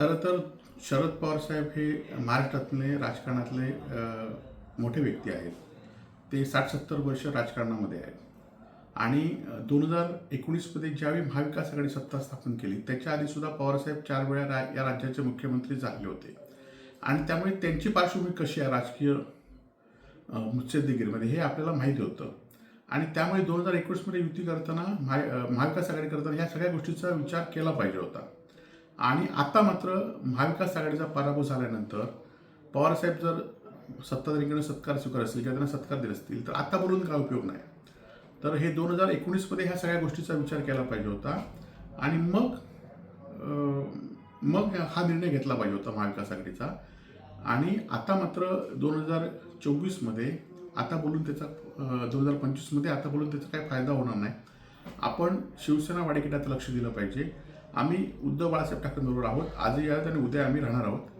खरं तर शरद पवार साहेब हे महाराष्ट्रातले राजकारणातले मोठे व्यक्ती आहेत. ते साठ सत्तर वर्ष राजकारणामध्ये आहेत. आणि दोन हजार एकोणीसमध्ये ज्यावेळी महाविकास आघाडी सत्ता स्थापन केली त्याच्या आधीसुद्धा पवारसाहेब चार वेळा रा या राज्याचे मुख्यमंत्री झाले होते. आणि त्यामुळे त्यांची पार्श्वभूमी कशी आहे राजकीय अ, मुत्सद्देगिरीमध्ये हे आपल्याला माहिती होतं. आणि त्यामुळे दोन हजार एकोणीसमध्ये युती करताना महा महाविकास आघाडी करताना ह्या सगळ्या गोष्टीचा विचार केला पाहिजे होता. आणि आता मात्र महाविकास आघाडीचा पराभव झाल्यानंतर पवारसाहेब जर सत्ताधारीकडे सत्कार स्वीकार असतील किंवा त्यांना सत्कार दिले असतील तर आता बोलून काय उपयोग नाही. तर हे दोन हजार एकोणीसमध्ये ह्या सगळ्या गोष्टीचा विचार केला पाहिजे होता. आणि मग मग हा निर्णय घेतला पाहिजे होता महाविकास आघाडीचा. आणि आता मात्र दोन हजार चोवीसमध्ये आता बोलून त्याचा दोन हजार पंचवीसमध्ये आता बोलून त्याचा काही फायदा होणार नाही. आपण शिवसेना वाडेकिटात लक्ष दिलं पाहिजे. आम्ही उद्धव बाळासाहेब ठाकरेंबरोबर आहोत. आजही आहोत आणि उद्या आम्ही राहणार आहोत.